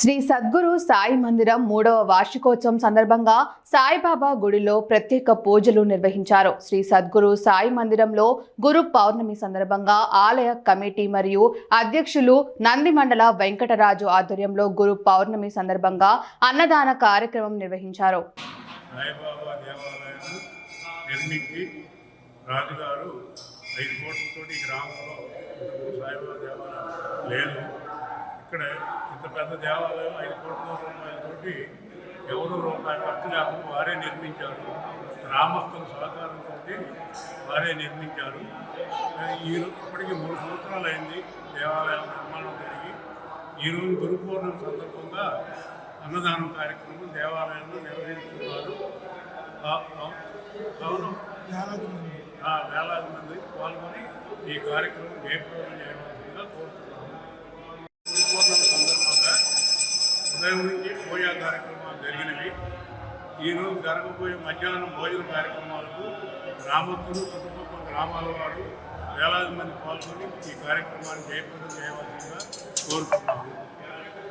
శ్రీ సద్గురు సాయి మందిరం మూడవ వార్షికోత్సవం సందర్భంగా సాయిబాబా గుడిలో ప్రత్యేక పూజలు నిర్వహించారు. శ్రీ సద్గురు సాయి మందిరంలో గురు పౌర్ణమి సందర్భంగా ఆలయ కమిటీ మరియు అధ్యక్షులు నందిమండల వెంకటరాజు ఆధ్వర్యంలో గురు పౌర్ణమి సందర్భంగా అన్నదాన కార్యక్రమం నిర్వహించారు. రాజుగారు ఐదు కోట్లతో గ్రామంలో సాయిబాబా దేవాలయం లేదు. ఇక్కడ ఇంత పెద్ద దేవాలయం ఐదు కోట్ల రూపాయలతోటి ఎవరు రూపాయి ఖర్చు లేకుండా వారే నిర్మించారు. గ్రామస్తుల సహకారంతో వారే నిర్మించారు. ఈ ఇప్పటికి మూడు సంవత్సరాలు అయింది దేవాలయం నిర్మాణం జరిగి ఈరోజు గురు పౌర్ణమి సందర్భంగా అన్నదానం కార్యక్రమం దేవాలయంలో నిర్వహిస్తున్నారు. అవును. ఆ, వేలాది మంది పాల్గొని ఈ కార్యక్రమం జయప్రదం చేయవలసిందిగా కోరుతున్నాము గురు పౌర్ణమి సందర్భంగా ఉదయం నుంచి పూజా కార్యక్రమాలు జరిగినవి. ఈరోజు జరగబోయే మధ్యాహ్నం భోజన కార్యక్రమాలకు గ్రామస్తులు చుట్టుపక్కల గ్రామాల వారు వేలాది మంది పాల్గొని ఈ కార్యక్రమాన్ని జయప్రదం చేయవలసిందిగా కోరుతున్నాను